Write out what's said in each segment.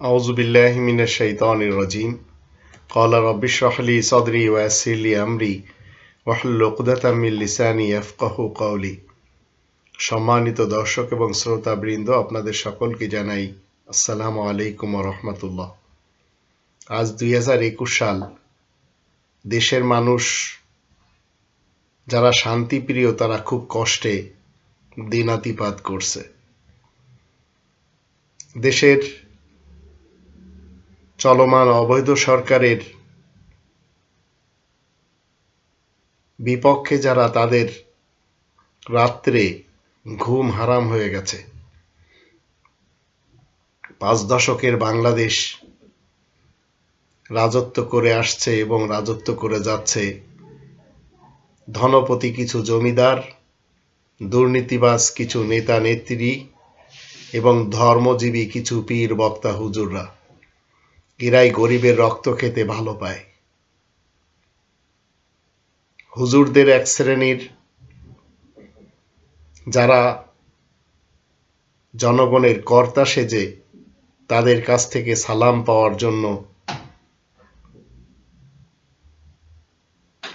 أعوذ بالله من الشيطان الرجيم قال رب اشرح لي صدري ويسر لي أمري واحلل عقدة من লিসানি ইয়াফকাহু قولي সম্মানিত দর্শক এবং শ্রোতাবৃন্দ আপনাদের সকলকে জানাই আসসালামু আলাইকুম রহমতুল্লাহ আজ দুই হাজার একুশ সাল দেশের মানুষ যারা শান্তিপ্রিয় তারা খুব কষ্টে দিনাতিপাত করছে দেশের চলমান অবৈধ সরকারের বিপক্ষে যারা তাদের রাত্রে ঘুম হারাম হয়ে গেছে। পাঁচ দশকের বাংলাদেশ রাজত্ব করে আসছে এবং রাজত্ব করে যাচ্ছে। ধনপতি কিছু জমিদার, দুর্নীতিবাজ কিছু নেতা নেত্রী এবং ধর্মজীবী কিছু পীর, বক্তা, হুজুররা। এরাই গরিবের রক্ত খেতে ভালো পায়। হুজুরদের এক শ্রেণির যারা জনগণের কর্তা সেজে তাদের কাছ থেকে সালাম পাওয়ার জন্য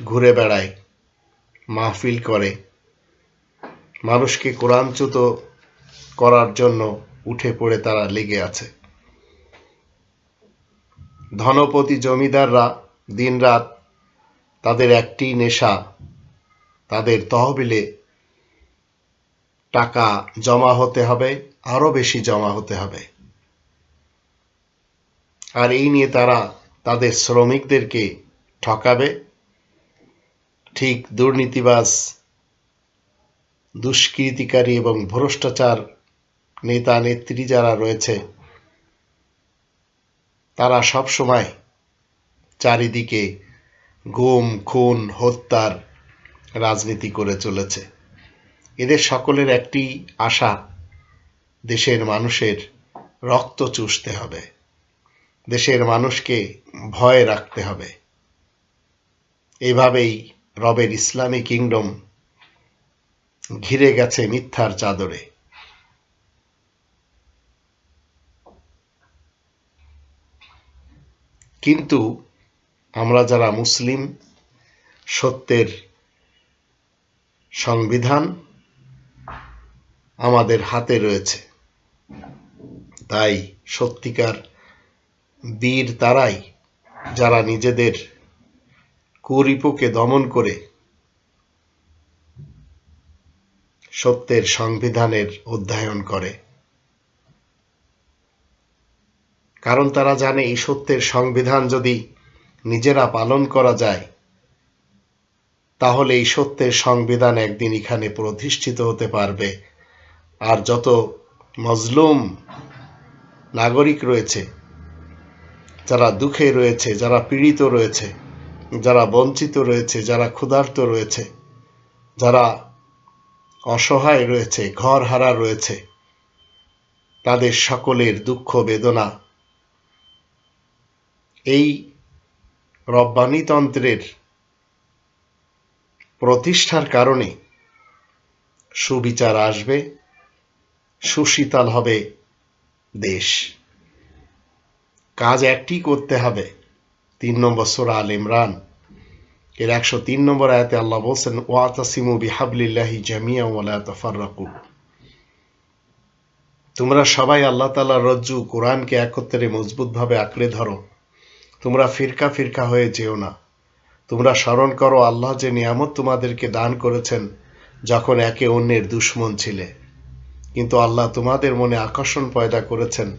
ঘুরে বেড়ায়, মাহফিল করে। মানুষকে কোরআনচ্যুত করার জন্য উঠে পড়ে তারা লেগে আছে। ধনপতি জমিদাররা দিনরাত তাদের একটি নেশা, তাদের তহবিলে টাকা জমা হতে হবে আরও বেশি জমা হতে হবে। আর এই নিয়ে তারা তাদের শ্রমিকদেরকে ঠকাবে। ঠিক দুর্নীতিবাজ, দুষ্কৃতিকারী এবং ভ্রষ্টাচার নেতা নেত্রী যারা রয়েছে তারা সব সময় চারিদিকে গুম, খুন, হত্যার রাজনীতি করে চলেছে। এদের সকলের একটি আশা, দেশের মানুষের রক্ত চুষতে হবে। দেশের মানুষকে ভয় রাখতে হবে। এভাবেই রবের ইসলামী কিংডম ঘিরে গেছে মিথ্যার চাদরে। কিন্তু আমরা যারা মুসলিম, সত্যের সংবিধান আমাদের হাতে রয়েছে। তাই সত্যিকার বীর তারাই, যারা নিজেদের কুরিপুকে দমন করে সত্যের সংবিধানের অধ্যয়ন করে। কারণ তারা জানে এই সত্যের সংবিধান যদি নিজেরা পালন করা যায়, তাহলে এই সত্যের সংবিধান একদিন এখানে প্রতিষ্ঠিত হতে পারবে। আর যত মজলুম নাগরিক রয়েছে, যারা দুঃখে রয়েছে, যারা পীড়িত রয়েছে, যারা বঞ্চিত রয়েছে, যারা ক্ষুধার্ত রয়েছে, যারা অসহায় রয়েছে ঘর হারা রয়েছে, তাদের সকলের দুঃখ বেদনা এই রব্বানিতন্ত্রের প্রতিষ্ঠার কারণে সুবিচার আসবে, সুশীতল হবে দেশ। কাজ একটি করতে হবে, তিন নম্বর সোরা আল ইমরান। এর একশো তিন নম্বর আয়াতে আল্লাহ বলছেন, ওয়াতাসিমু বিহাবলিল্লাহি জামিয়া ওয়ালা তাফাররাকু। তোমরা সবাই আল্লাহ তাআলার রজ্জু কোরআনকে একত্রে মজবুতভাবে আঁকড়ে ধরো। তোমরা ফিরকা ফিরকা হয়ে যেও না। তোমরা স্মরণ করো, আল্লাহ যে নিয়ামত তোমাদেরকে দান করেছেন, যখন একে অন্যের দুশ্মন ছিলে। কিন্তু আল্লাহ তোমাদের মনে আকর্ষণ পয়দা করেছেন।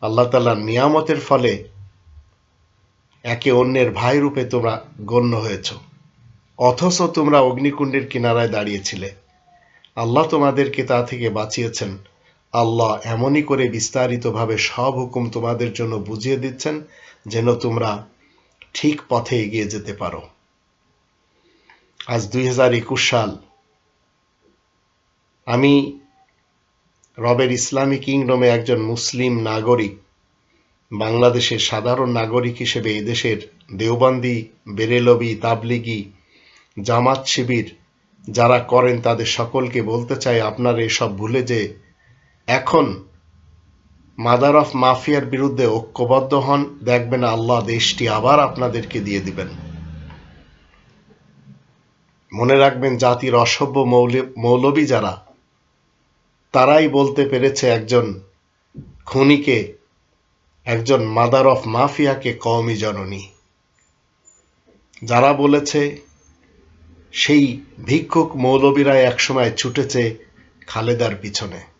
আল্লাহ তালার নিয়ামতের ফলে একে অন্যের ভাই রূপে তোমরা গণ্য হয়েছ। অথচ তোমরা অগ্নিকুণ্ডের কিনারায় দাঁড়িয়েছিলে। আল্লাহ তোমাদেরকে তা থেকে বাঁচিয়েছেন। আল্লাহ এমনই করে বিস্তারিতভাবে সব হুকুম তোমাদের জন্য বুঝিয়ে দিচ্ছেন, যেন তোমরা ঠিক পথে এগিয়ে যেতে পারো। আজ দুই হাজার একুশ সাল, আমি রবের ইসলামী কিংডমে একজন মুসলিম নাগরিক, বাংলাদেশের সাধারণ নাগরিক হিসেবে এদেশের দেওবন্দি, বেরেলবি, তাবলিগি, জামাত শিবির যারা করেন তাদের সকলকে বলতে চাই আপনারা এসব ভুলে যে এখন মাদার অফ মাফিয়ার বিরুদ্ধে ঐক্যবদ্ধ হন, দেখবেন আল্লাহ দেশটি আবার আপনাদেরকে দিয়ে দিবেন। মনে রাখবেন, জাতির অসভ্য মৌল- মৌলবী যারা, তারাই বলতে পেরেছে একজন খুনিকে, একজন মাদার অফ মাফিয়াকে কওমি জননী। যারা বলেছে, সেই ভিক্ষুক মৌলবীরা একসময় ছুটেছে খালেদার পিছনে।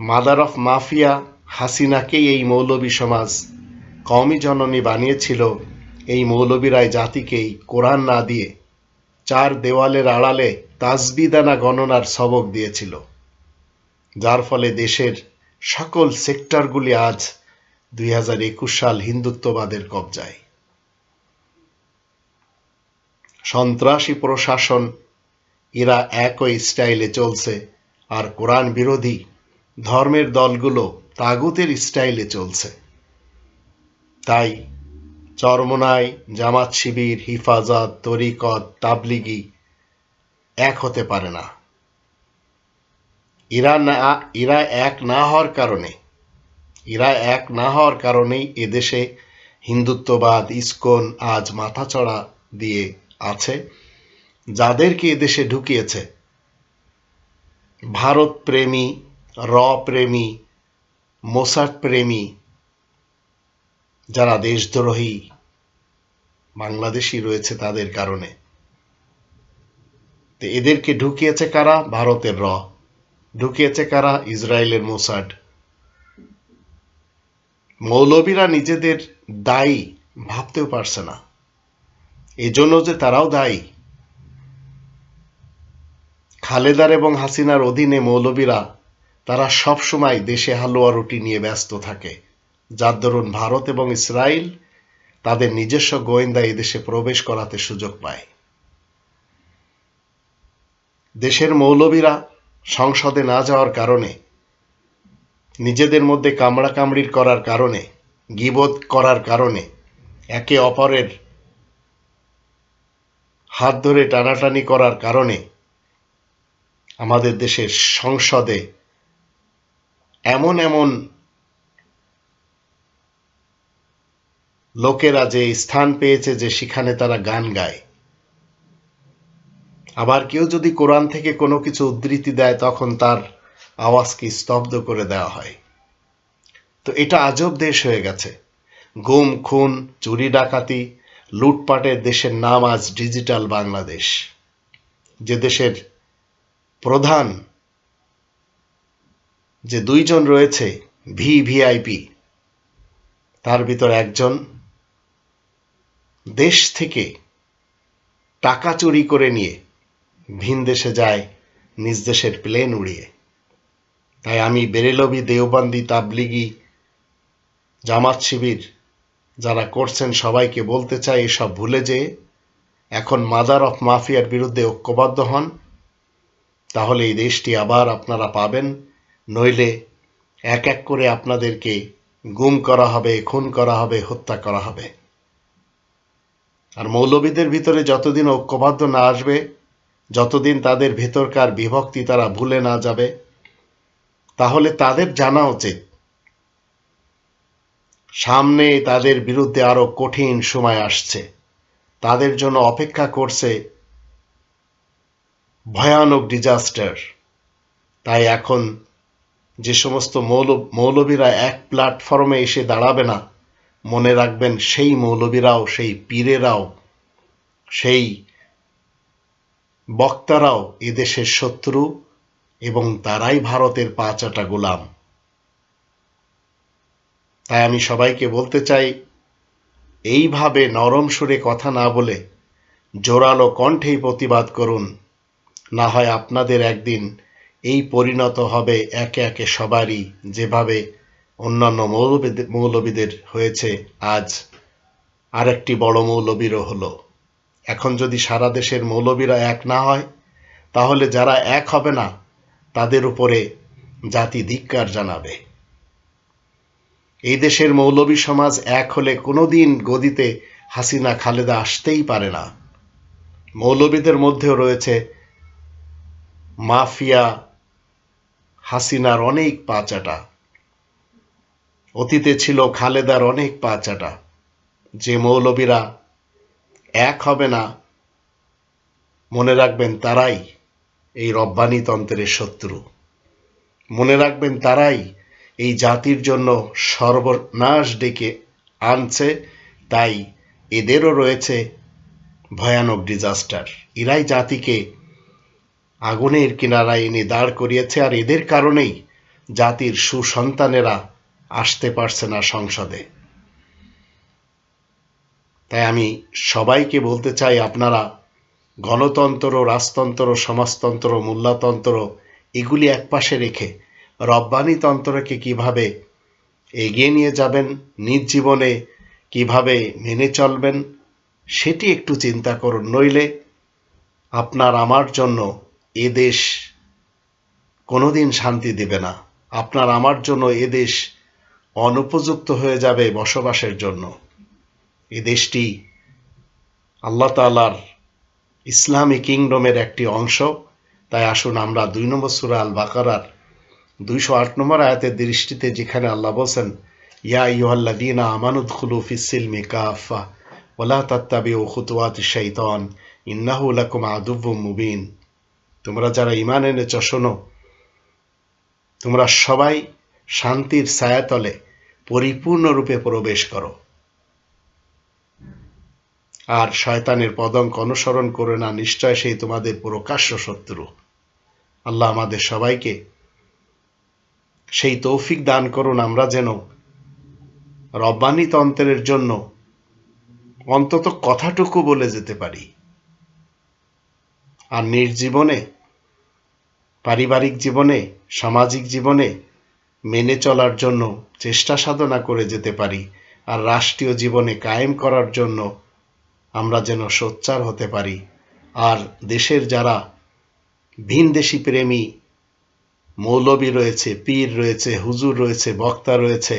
মাদার অফ মাফিয়া হাসিনাকেই এই মৌলবী সমাজ কওমি জননী বানিয়েছিল এই মৌলবীরাই জাতিকেই কোরআন না দিয়ে চার দেওয়ালের আড়ালে তাসবিদানা গণনার সবক দিয়েছিল। যার ফলে দেশের সকল সেক্টরগুলি আজ দুই হাজার একুশ সাল হিন্দুত্ববাদের কবজায়। সন্ত্রাসী প্রশাসন এরা একই স্টাইলে চলছে আর কোরআন বিরোধী ধর্মের দলগুলো তাগুতের স্টাইলে চলছে। তাই চরমনায় জামাত শিবির, হিফাজত, তরিকত, তাবলিগি এক হতে পারে না। এরা না এক না হওয়ার কারণে এরা এক না হওয়ার কারণেই এদেশে হিন্দুত্ববাদ, ইস্কন আজ মাথাচড়া দিয়ে আছে। যাদেরকে এদেশে ঢুকিয়েছে ভারত প্রেমী র প্রেমী মোসাট প্রেমী, যারা দেশদ্রোহী, বাংলাদেশি রয়েছে তাদের কারণে। তো এদেরকে ঢুকিয়েছে কারা? ভারতের র। ঢুকিয়েছে কারা? ইসরায়েলের মোসাড মৌলবীরা নিজেদের দায়ী, ভাবতেও পারছে না। এজন্য যে তারাও দায়ী। খালেদার এবং হাসিনার অধীনে মৌলবীরা তারা সব সময় দেশে হালুয়া রুটি নিয়ে ব্যস্ত থাকে। যার দরুন ভারত এবং ইসরায়েল তাদের নিজস্ব গোয়েন্দা এদেশে প্রবেশ করাতে সুযোগ পায়। দেশের মৌলবীরা সংসদে না যাওয়ার কারণে, নিজেদের মধ্যে কামড়াকামড়ির করার কারণে গিবোধ করার কারণে একে অপরের হাত ধরে টানাটানি করার কারণে আমাদের দেশের সংসদে এমন এমন লোকেরা যে স্থান পেয়েছে যে সেখানে তারা গান গায়। আবার কেউ যদি কোরআন থেকে কোনো কিছু উদ্ধৃতি দেয়, তখন তার আওয়াজকে স্তব্ধ করে দেওয়া হয়। তো এটা আজব দেশ হয়ে গেছে। গুম, খুন, চুরি, ডাকাতি লুটপাটের দেশের নাম আজ ডিজিটাল বাংলাদেশ। যে দেশের প্রধান যে দুইজন রয়েছে ভি ভিআইপি তার ভিতর একজন দেশ থেকে টাকা চুরি করে নিয়ে ভিন দেশে যায়, নিজ দেশের প্লেন উড়িয়ে। তাই আমি বেরেলবি দেওবন্দি, তাবলিগি, জামাত শিবির যারা করছেন সবাইকে বলতে চাই এসব ভুলে যে এখন মাদার অফ মাফিয়ার বিরুদ্ধে ঐক্যবদ্ধ হন। তাহলে এই দেশটি আবার আপনারা পাবেন। নইলে এক এক করে আপনাদেরকে গুম করা হবে, খুন করা হবে, হত্যা করা হবে। আর মৌলবীদের ভিতরে যতদিন ঐক্যবদ্ধ না আসবে, যতদিন তাদের ভেতরকার বিভক্তি তারা ভুলে না যাবে, তাহলে তাদের জানা উচিত, সামনে তাদের বিরুদ্ধে আরও কঠিন সময় আসছে। তাদের জন্য অপেক্ষা করছে ভয়ানক ডিজাস্টার তাই এখন যে সমস্ত মৌল, মৌলবীরা এক প্ল্যাটফর্মে এসে দাঁড়াবে না, মনে রাখবেন সেই মৌলবীরাও, সেই পীরেরাও, সেই বক্তারাও এদেশের শত্রু এবং তারাই ভারতের পাঁচাটা গোলাম। তাই আমি সবাইকে বলতে চাই, এইভাবে নরম সুরে কথা না বলে জোরালো কণ্ঠেই প্রতিবাদ করুন। না হয় আপনাদের একদিন এই পরিণত হবে একে একে সবারই যেভাবে অন্যান্য মৌলবীদের মৌলবীদের হয়েছে আজ আরেকটি বড় মৌলবীরও হলো। এখন যদি সারা দেশের মৌলবীরা এক না হয়, তাহলে যারা এক হবে না, তাদের উপরে জাতি ধিক্কার জানাবে। এই দেশের মৌলবী সমাজ এক হলে কোনোদিন গদিতে হাসিনা খালেদা আসতেই পারে না। মৌলবীদের মধ্যেও রয়েছে মাফিয়া হাসিনার অনেক পা চাটা। অতীতে ছিল খালেদার অনেক পা চাটা। যে মৌলবীরা এক হবে না, মনে রাখবেন তারাই এই রব্বানি তন্ত্রের শত্রু। মনে রাখবেন তারাই এই জাতির জন্য সর্বনাশ ডেকে আনছে, তাই এদেরও রয়েছে ভয়ানক ডিজাস্টার এরাই জাতিকে আগুনের কিনারায় এনে দাঁড় করিয়েছে আর এদের কারণেই জাতির সুসন্তানেরা আসতে পারছে না সংসদে। তাই আমি সবাইকে বলতে চাই, আপনারা গণতন্ত্র, রাজতন্ত্র, সমাজতন্ত্র, মূল্যতন্ত্র এগুলি একপাশে রেখে রব্বানি তন্ত্রকে কীভাবে এগিয়ে নিয়ে যাবেন, নিজ জীবনে কীভাবে মেনে চলবেন, সেটি একটু চিন্তা করুন। নইলে আপনার আমার জন্য এ দেশ কোনোদিন শান্তি দেবে না। আপনার আমার জন্য এ দেশ অনুপযুক্ত হয়ে যাবে বসবাসের জন্য। এ দেশটি আল্লাহ তালার ইসলামী কিংডমের একটি অংশ। তাই আসুন আমরা দুই নম্বর সুরা আল বাকারার দুইশো আট নম্বর আয়াতের দৃষ্টিতে যেখানে আল্লাহ বলছেন, ইয়া ইউহাল্লাদিনা আমানুদ খুলু ফিসিলমি কাফা ওলা তাত্তাবি ও খুতুয়াত শৈতন ইন্নাহু লাকুম আদুব্বু মুবিন। তোমরা যারা ইমান এনেছ, শোনো। তোমরা সবাই শান্তির ছায়াতলে পরিপূর্ণরূপে প্রবেশ করো। আর শয়তানের পদঙ্ক অনুসরণ করে না, নিশ্চয় সেই তোমাদের প্রকাশ্য শত্রু। আল্লাহ আমাদের সবাইকে সেই তৌফিক দান করুন, আমরা যেন রব্বানি তন্ত্রের জন্য অন্তত কথাটুকু বলে যেতে পারি। আর নির্জীবনে পারিবারিক জীবনে, সামাজিক জীবনে মেনে চলার জন্য চেষ্টা সাধনা করে যেতে পারি আর রাষ্ট্রীয় জীবনে কায়েম করার জন্য আমরা যেন সোচ্চার হতে পারি। আর দেশের যারা ভিনদেশি প্রেমী, মৌলবী রয়েছে, পীর রয়েছে, হুজুর রয়েছে, বক্তা রয়েছে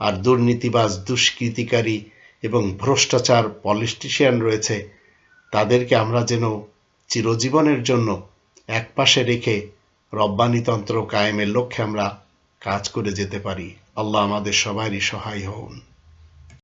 আর দুর্নীতিবাজ, দুষ্কৃতিকারী এবং ভ্রষ্টাচার পলিটিশিয়ান রয়েছে, তাদেরকে আমরা যেন চিরজীবনের জন্য একপাশে রেখে রব্বানিতন্ত্র কায়েমের লক্ষ্যে আমরা কাজ করে যেতে পারি। আল্লাহ আমাদের সবারই সহায় হন।